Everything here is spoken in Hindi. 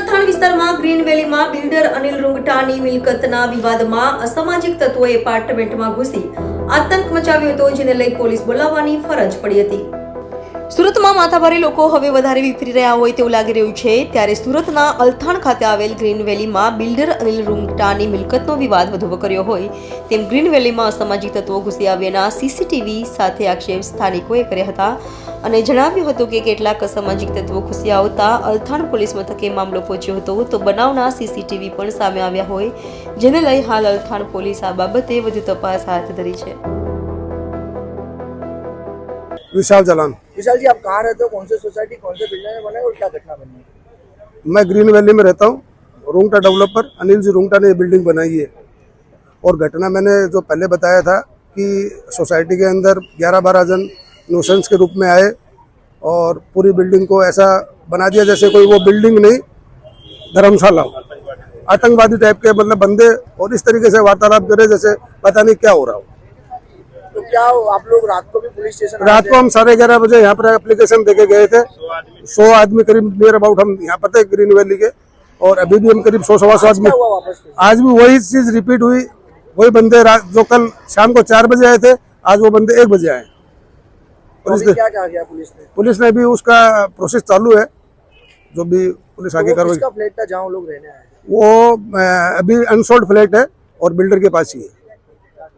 અલથાણ વિસ્તારમાં ગ્રીન વેલીમાં બિલ્ડર અનિલ રૂંગટાની મિલકતના વિવાદમાં અસામાજિક તત્વોએ એપાર્ટમેન્ટમાં ઘૂસી. આતંક મચાવ્યો હતો, જેને લઈ પોલીસ બોલાવવાની ફરજ પડી હતી. સુરતમાં માથાભારે લોકો હવે વધારે વિફરી રહ્યા હોય તેવું લાગી રહ્યું છે. ત્યારે સુરતના અલથાણ ખાતે આવેલ ગ્રીન વેલીમાં બિલ્ડર અનિલ રૂંગટાની મિલકતનો વિવાદ વધુ વકર્યો હોય. તેમ ગ્રીન વેલીમાં અસામાજિક તત્વો ઘૂસી આવ્યાના સીસીટીવી સાથે આક્ષેપ સ્થાનિકોએ કર્યા હતા અને જણાવ્યું હતું કે કેટલાક અસામાજિક તત્વો ઘૂસી આવતા અલથાણ પોલીસ મથકે મામલો પહોંચ્યો હતો તો બનાવના સીસીટીવી પણ સામે આવ્યા હોય, જેને લઈ હાલ અલથાણ પોલીસ આ બાબતે વધુ તપાસ હાથ ધરી છે. વિશાલ જલાન. विशाल जी, आप कहाँ रहते हो? कौन से सोसाइटी कौन से बिल्डिंग में बने और क्या घटना बनी है? मैं ग्रीन वैली में रहता हूँ, रूंगटा डेवलपर, अनिल जी रूंगटा ने ये बिल्डिंग बनाई है। और घटना मैंने जो पहले बताया था कि सोसाइटी के अंदर 12 बारह जन नोशंस के रूप में आए और पूरी बिल्डिंग को ऐसा बना दिया जैसे कोई वो बिल्डिंग नहीं, धर्मशाला। हो आतंकवादी टाइप के मतलब बंदे और इस तरीके से वार्तालाप करे जैसे पता नहीं क्या हो रहा हो। क्या आप लोग रात को भी पुलिस स्टेशन रात को हम साढ़े ग्यारह बजे यहाँ पर एप्लीकेशन देके गए थे। सौ आदमी करीब नियर अबाउट हम यहाँ पर थे ग्रीन वैली के। और अभी भी हम करीब सौ सवा सौ? आदमी? आज भी वही चीज़ रिपीट हुई। वही बंदे जो कल शाम को चार बजे आए थे आज वो बंदे एक बजे आए। पुलिस ने क्या गया पुलिस ने? पुलिस ने भी उसका प्रोसेस चालू है। जो भी पुलिस आगे तो कार्रवाई फ्लैट था जहाँ लोग रहने आए वो अभी अनसोल्ड फ्लैट है और बिल्डर के पास ही है।